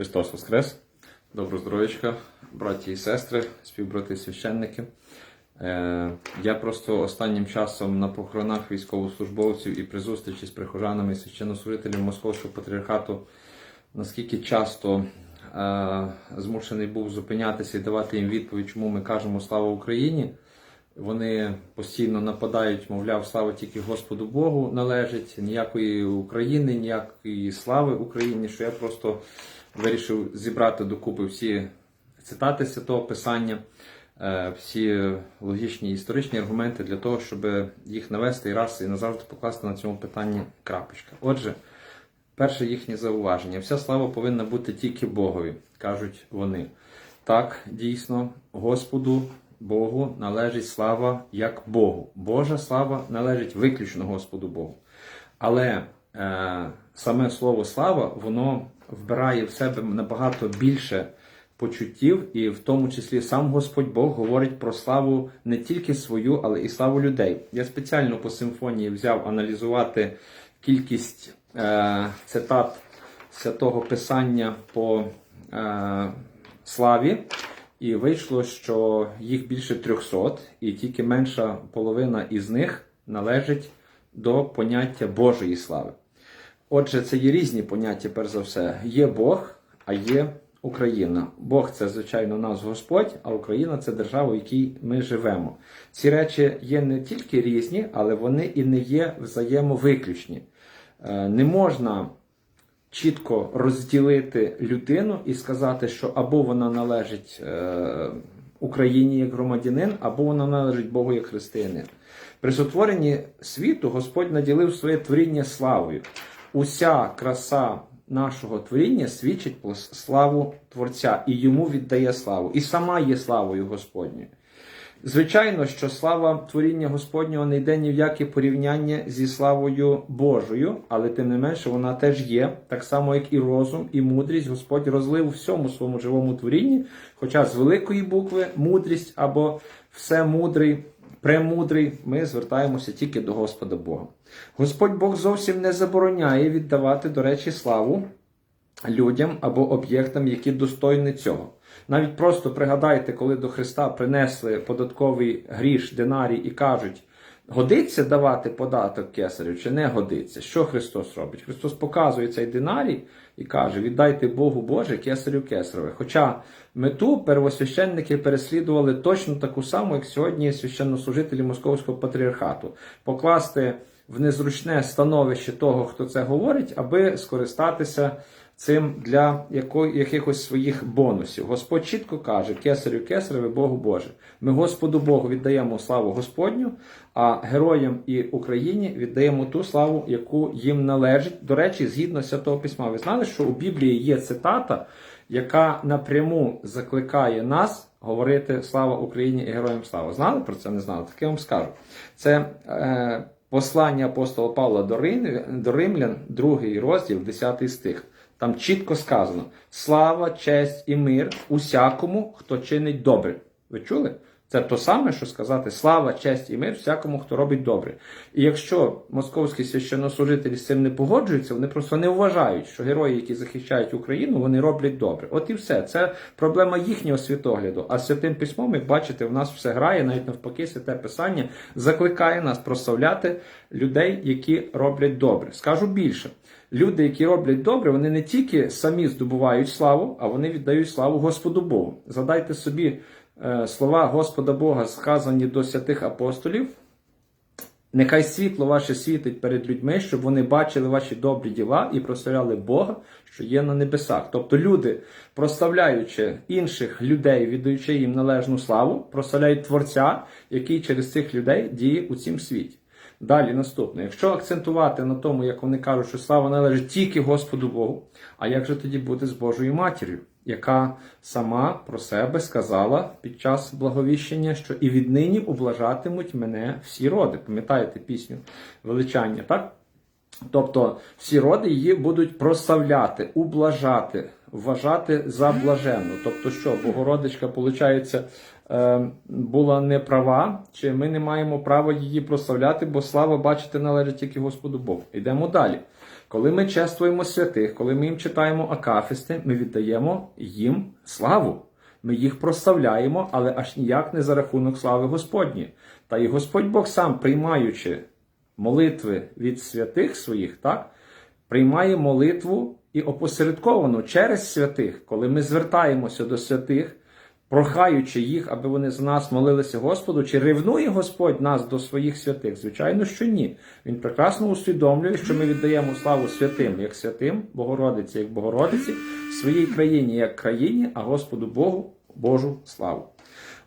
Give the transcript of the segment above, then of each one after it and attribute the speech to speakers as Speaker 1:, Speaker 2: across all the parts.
Speaker 1: Христос Воскрес! Добро здоров'ячка, браті і сестри, співбрати священники. Е, я просто останнім часом на похоронах військовослужбовців і при зустрічі з прихожанами і священнослужителів Московського патріархату наскільки часто е, змушений був зупинятися і давати їм відповідь, чому ми кажемо слава Україні. Вони постійно нападають, мовляв, слава тільки Господу Богу належить, ніякої України, ніякої слави Україні, що я просто вирішив зібрати докупи всі цитати святого Писання, е, всі логічні і історичні аргументи для того, щоб їх навести і раз і назавжди покласти на цьому питанні крапочка. Отже, перше їхнє зауваження: вся слава повинна бути тільки Богові, кажуть вони. Так, дійсно, Господу Богу належить слава як Богу. Божа слава належить виключно Господу Богу. Але е, саме слово слава, воно вбирає в себе набагато більше почуттів, і в тому числі сам Господь Бог говорить про славу не тільки свою, але і славу людей. Я спеціально по симфонії взяв аналізувати кількість е, цитат святого Писання по е, славі. І вийшло, що їх більше 300, і тільки менша половина із них належить до поняття Божої слави. Отже, це є різні поняття, перш за все. Є Бог, а є Україна. Бог це, звичайно, нас Господь, а Україна це держава, в якій ми живемо. Ці речі є не тільки різні, але вони і не є взаємовиключні. Е, Не можна чітко розділити людину і сказати, що або вона належить е, Україні як громадянин, або вона належить Богу як християнин. При сотворенні світу Господь наділив своє творіння славою. Уся краса нашого творіння свідчить про славу Творця і йому віддає славу. І сама є славою Господньою. Звичайно, що слава творіння Господнього не йде ні в яке порівняння зі славою Божою, але тим не менше вона теж є, так само як і розум, і мудрість Господь розлив у всьому своєму живому творінні, хоча з великої букви мудрість або все мудрий, премудрий, ми звертаємося тільки до Господа Бога. Господь Бог зовсім не забороняє віддавати, до речі, славу людям або об'єктам, які достойні цього. Навіть просто пригадайте, коли до Христа принесли податковий гріш, динарій і кажуть, годиться давати податок кесарю чи не годиться? Що Христос робить? Христос показує цей динарій і каже: віддайте Богу Боже, кесарю кесарове. Хоча мету первосвященники переслідували точно таку саму, як сьогодні священнослужителі Московського патріархату, покласти в незручне становище того, хто це говорить, аби скористатися цим для якихось своїх бонусів. Господь чітко каже: кесарю кесареве, Богу Боже. Ми Господу Богу віддаємо славу Господню, а героям і Україні віддаємо ту славу, яку їм належить. До речі, згідно святого письма. Ви знали, що у Біблії є цитата, яка напряму закликає нас говорити слава Україні і героям слава. Знали про це? Не знали? Так я вам скажу. Це е, послання апостола Павла до, Рим, до Римлян, другий розділ, 10 стих. Там чітко сказано: слава, честь і мир усякому, хто чинить добре. Ви чули? Це то саме, що сказати слава, честь і мир всякому, хто робить добре. І якщо московські священнослужителі з цим не погоджуються, вони просто не вважають, що герої, які захищають Україну, вони роблять добре. От і все. Це проблема їхнього світогляду. А святим письмом, як бачите, в нас все грає, навіть навпаки, святе писання закликає нас прославляти людей, які роблять добре. Скажу більше. Люди, які роблять добре, вони не тільки самі здобувають славу, а вони віддають славу Господу Богу. Задайте собі е, слова Господа Бога, сказані до святих апостолів. Нехай світло ваше світить перед людьми, щоб вони бачили ваші добрі діла і прославляли Бога, що є на небесах. Тобто люди, прославляючи інших людей, віддаючи їм належну славу, прославляють Творця, який через цих людей діє у цім світі. Далі наступне. Якщо акцентувати на тому, як вони кажуть, що слава належить тільки Господу Богу, а як же тоді бути з Божою матір'ю, яка сама про себе сказала під час благовіщення, що і віднині ублажатимуть мене всі роди. Пам'ятаєте пісню величання, так? Тобто всі роди її будуть прославляти, ублажати, вважати за блаженну. Тобто, що Богородичка, виходить, була не права, чи ми не маємо права її прославляти, бо слава, бачите, належить тільки Господу Богу. Йдемо далі. коли ми чествуємо святих, коли ми їм читаємо акафісти, ми віддаємо їм славу. Ми їх прославляємо, але аж ніяк не за рахунок слави Господні. Та і Господь Бог сам, приймаючи молитви від святих своїх, так, приймає молитву і опосередковану через святих, коли ми звертаємося до святих, прохаючи їх, аби вони за нас молилися Господу, чи ревнує Господь нас до своїх святих? Звичайно, що ні. Він прекрасно усвідомлює, що ми віддаємо славу святим, як святим, Богородиці, як Богородиці, своїй країні, як країні, а Господу Богу Божу славу.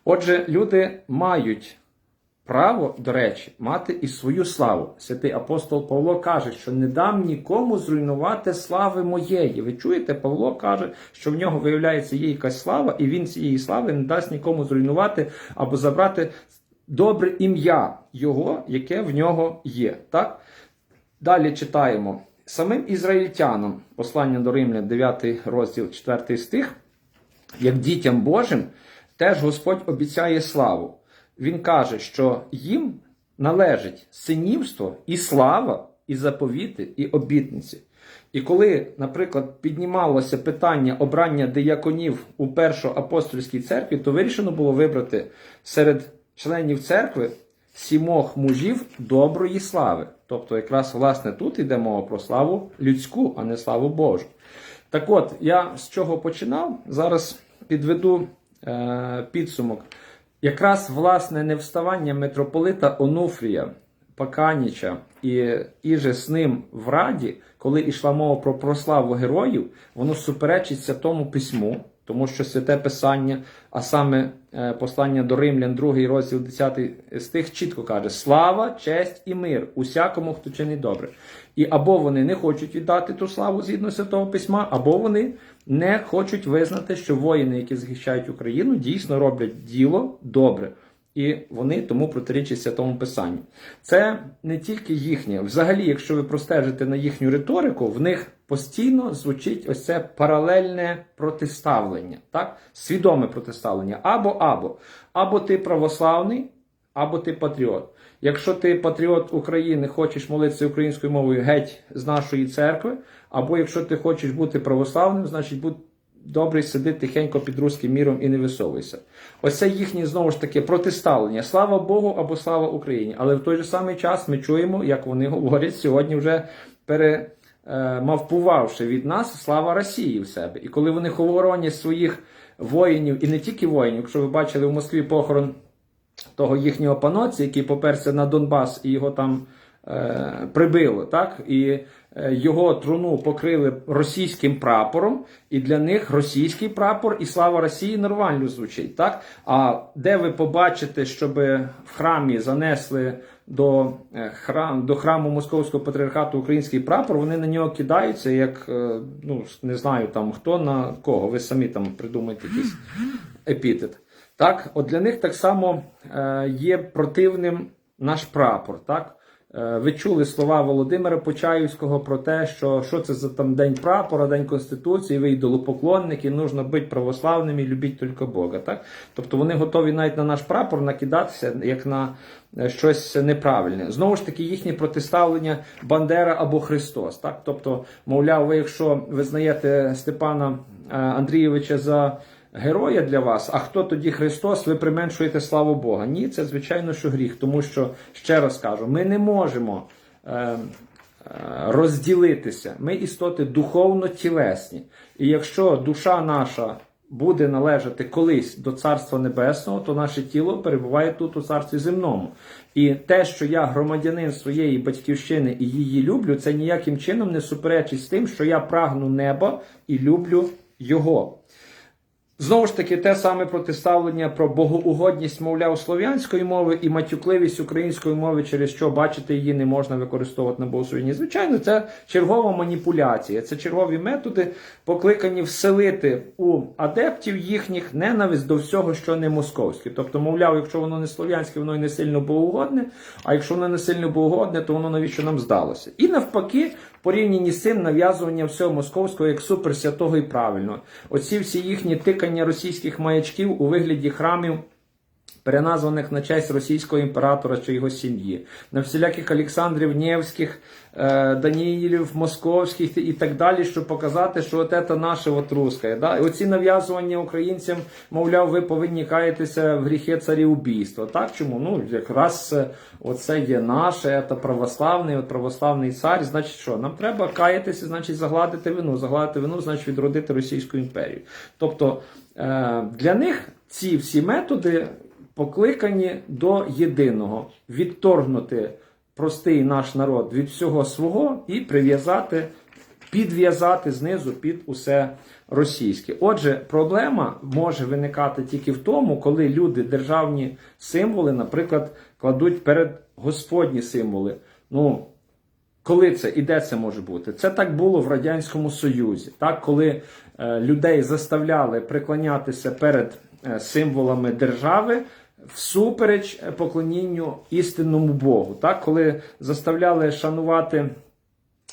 Speaker 1: Отже, люди мають право, до речі, мати і свою славу. Святий апостол Павло каже, що не дам нікому зруйнувати слави моєї. Ви чуєте, Павло каже, що в нього виявляється є якась слава, і він цієї слави не дасть нікому зруйнувати або забрати добре ім'я його, яке в нього є. Так? Далі читаємо. Самим ізраїльтянам, послання до Римлян, 9 розділ, 4 стих, як дітям Божим, теж Господь обіцяє славу. Він каже, що їм належить синівство і слава, і заповіти, і обітниці. І коли, наприклад, піднімалося питання обрання дияконів у першоапостольській церкві, то вирішено було вибрати серед членів церкви сімох мужів доброї слави. Тобто, якраз власне тут йде мова про славу людську, а не славу Божу. Так от, я з чого починав, зараз підведу е, підсумок. Якраз власне невставання митрополита Онуфрія, Паканіча і іже з ним в Раді, коли йшла мова про прославу героїв, воно суперечиться тому письму, тому що святе писання, а саме е, послання до Римлян, 2 розділ 10 стих, чітко каже: слава, честь і мир усякому, хто чинить добре. І або вони не хочуть віддати ту славу згідно святого письма, або вони не хочуть визнати, що воїни, які захищають Україну, дійсно роблять діло добре. І вони тому протирічать святому писанню. Це не тільки їхнє. Взагалі, якщо ви простежите на їхню риторику, в них постійно звучить ось це паралельне протиставлення, так? свідоме протиставлення. Або або. Або ти православний, або ти патріот. Якщо ти патріот України, хочеш молитися українською мовою геть з нашої церкви, або якщо ти хочеш бути православним, значить будь добрий, сиди тихенько під руським міром і не висовуйся. Ось це їхнє знову ж таки протиставлення. Слава Богу або слава Україні. Але в той же самий час ми чуємо, як вони говорять сьогодні вже пере. е, від нас слава Росії в себе. І коли вони хоронять своїх воїнів, і не тільки воїнів, якщо ви бачили в Москві похорон того їхнього паноці, який поперся на Донбас і його там е, прибило, так? І його труну покрили російським прапором, і для них російський прапор і слава Росії нормально звучить. Так? А де ви побачите, щоб в храмі занесли до, е, храм, до храму Московського патріархату український прапор, вони на нього кидаються, як е, ну не знаю там хто на кого. Ви самі там придумайте якийсь епітет. Так, от для них так само е, є противним наш прапор. Так? Е, ви чули слова Володимира Почаївського про те, що що це за там день прапора, день Конституції, ви ідолопоклонники, нужно бути православними і любіть тільки Бога. Так? Тобто вони готові навіть на наш прапор накидатися як на е, щось неправильне. Знову ж таки, їхнє протиставлення Бандера або Христос. Так? Тобто, мовляв, ви якщо визнаєте Степана е, Андрійовича за героя для вас, а хто тоді Христос, ви применшуєте славу Бога. Ні, це звичайно, що гріх, тому що, ще раз кажу, ми не можемо е, е, розділитися. Ми істоти духовно тілесні. І якщо душа наша буде належати колись до Царства Небесного, то наше тіло перебуває тут у царстві земному. І те, що я громадянин своєї батьківщини і її люблю, це ніяким чином не суперечить з тим, що я прагну неба і люблю його. Знову ж таки, те саме протиставлення про богоугодність, мовляв, слов'янської мови і матюкливість української мови, через що бачити її не можна використовувати на богослужінні. Звичайно, це чергова маніпуляція, це чергові методи, покликані вселити у адептів їхніх ненависть до всього, що не московське. Тобто, мовляв, якщо воно не слов'янське, воно і не сильно богоугодне, а якщо воно не сильно богоугодне, то воно навіщо нам здалося? І навпаки, порівнянні з цим нав'язування всього московського як суперсвятого і правильного. Оці всі їхні тикання російських маячків у вигляді храмів
Speaker 2: переназваних на честь російського імператора чи його сім'ї, на всіляких Олександрів Невських, е, Даніїлів, Московських і так далі, щоб показати, що от це наше от русське. Да? І оці нав'язування українцям, мовляв, ви повинні каятися в гріхи царіубійства. Так чому? Ну, якраз е, оце є наше, це православний, от православний цар. Значить, що? Нам треба каятися, значить, загладити вину. Загладити вину, значить відродити Російську імперію. Тобто е, для них ці всі методи покликані до єдиного відторгнути простий наш народ від всього свого і прив'язати, підв'язати знизу під усе російське. Отже, проблема може виникати тільки в тому, коли люди державні символи, наприклад, кладуть перед господні символи. Ну, коли це і де це може бути? Це так було в Радянському Союзі, так, коли е, людей заставляли преклонятися перед е, символами держави всупереч поклонінню істинному Богу. Так, коли заставляли шанувати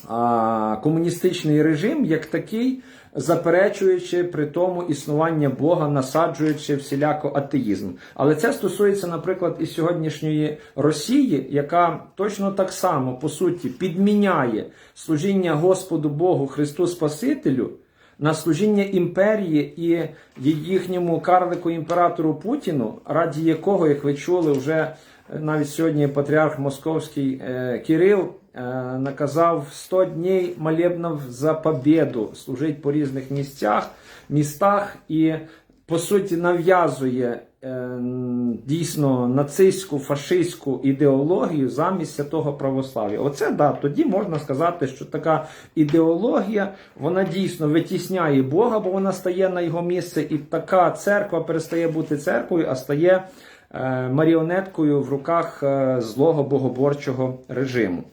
Speaker 2: а, комуністичний режим як такий, заперечуючи при тому існування Бога, насаджуючи всіляко атеїзм. Але це стосується, наприклад, і сьогоднішньої Росії, яка точно так само по суті підміняє служіння Господу Богу Христу Спасителю. На служіння імперії і їхньому карлику імператору Путіну, раді якого, як ви чули, вже навіть сьогодні патріарх Московський е, Кирил е, наказав 100 днів молебнів за побєду служить по різних місцях, містах і по суті нав'язує дійсно нацистську фашистську ідеологію замість святого православ'я. Оце да, тоді можна сказати, що така ідеологія вона дійсно витісняє Бога, бо вона стає на його місце, і така церква перестає бути церквою, а стає е, маріонеткою в руках е, злого богоборчого режиму.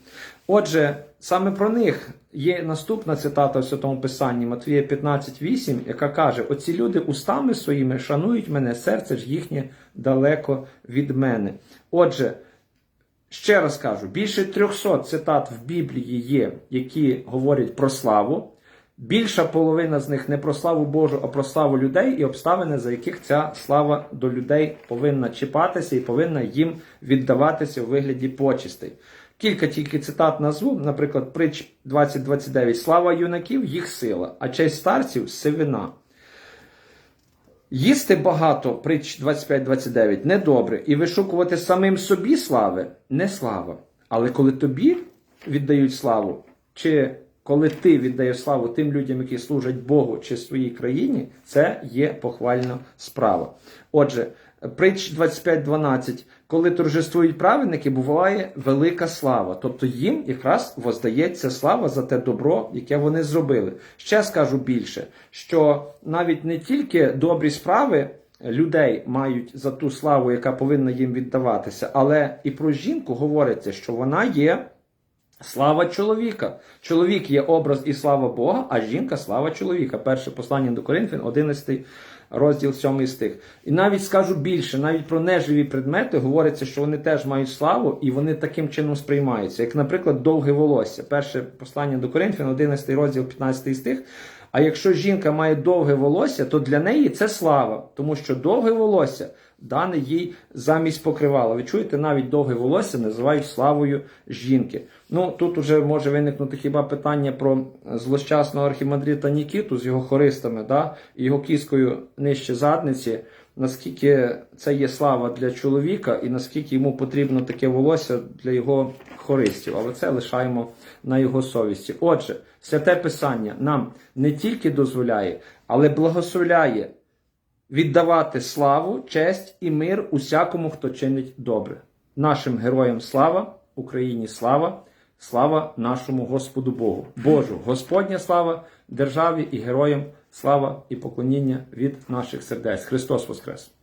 Speaker 2: Отже, саме про них є наступна цитата в Святому Писанні Матвія 15.8, яка каже: Оці люди устами своїми шанують мене, серце ж їхнє далеко від мене. Отже, ще раз кажу: більше 300 цитат в Біблії є, які говорять про славу. Більша половина з них не про славу Божу, а про славу людей і обставини, за яких ця слава до людей повинна чіпатися і повинна їм віддаватися у вигляді почестей. Кілька тільки цитат назву, наприклад, притч 2029. Слава юнаків їх сила, а честь старців сивина. Їсти багато, притч 25-29, недобре, і вишукувати самим собі слави не слава. Але коли тобі віддають славу, чи коли ти віддаєш славу тим людям, які служать Богу чи своїй країні, це є похвальна справа. Отже, притч 25.12, коли торжествують праведники, буває велика слава. Тобто їм якраз воздається слава за те добро, яке вони зробили. Ще скажу більше, що навіть не тільки добрі справи. Людей мають за ту славу, яка повинна їм віддаватися, але і про жінку говориться, що вона є Слава чоловіка. Чоловік є образ і слава Бога, а жінка слава чоловіка. Перше послання до Коринфян, 11 розділ 7 стих. І навіть скажу більше, навіть про неживі предмети говориться, що вони теж мають славу і вони таким чином сприймаються. Як, наприклад, довге волосся. Перше послання до Коринфян, 11 розділ 15 стих. А якщо жінка має довге волосся, то для неї це слава, тому що довге волосся дане їй замість покривала. Ви чуєте, навіть довге волосся називають славою жінки. Ну тут уже може виникнути хіба питання про злощасного архімандрита Нікіту з його хористами, да, його кіскою нижче задниці. Наскільки це є слава для чоловіка, і наскільки йому потрібно таке волосся для його хористів, але це лишаємо на його совісті. Отже, святе Писання нам не тільки дозволяє, але благословляє віддавати славу, честь і мир усякому, хто чинить добре. Нашим героям слава, Україні слава, слава нашому Господу Богу, Божу, Господня слава державі і героям слава і поклоніння від наших сердець. Христос Воскрес!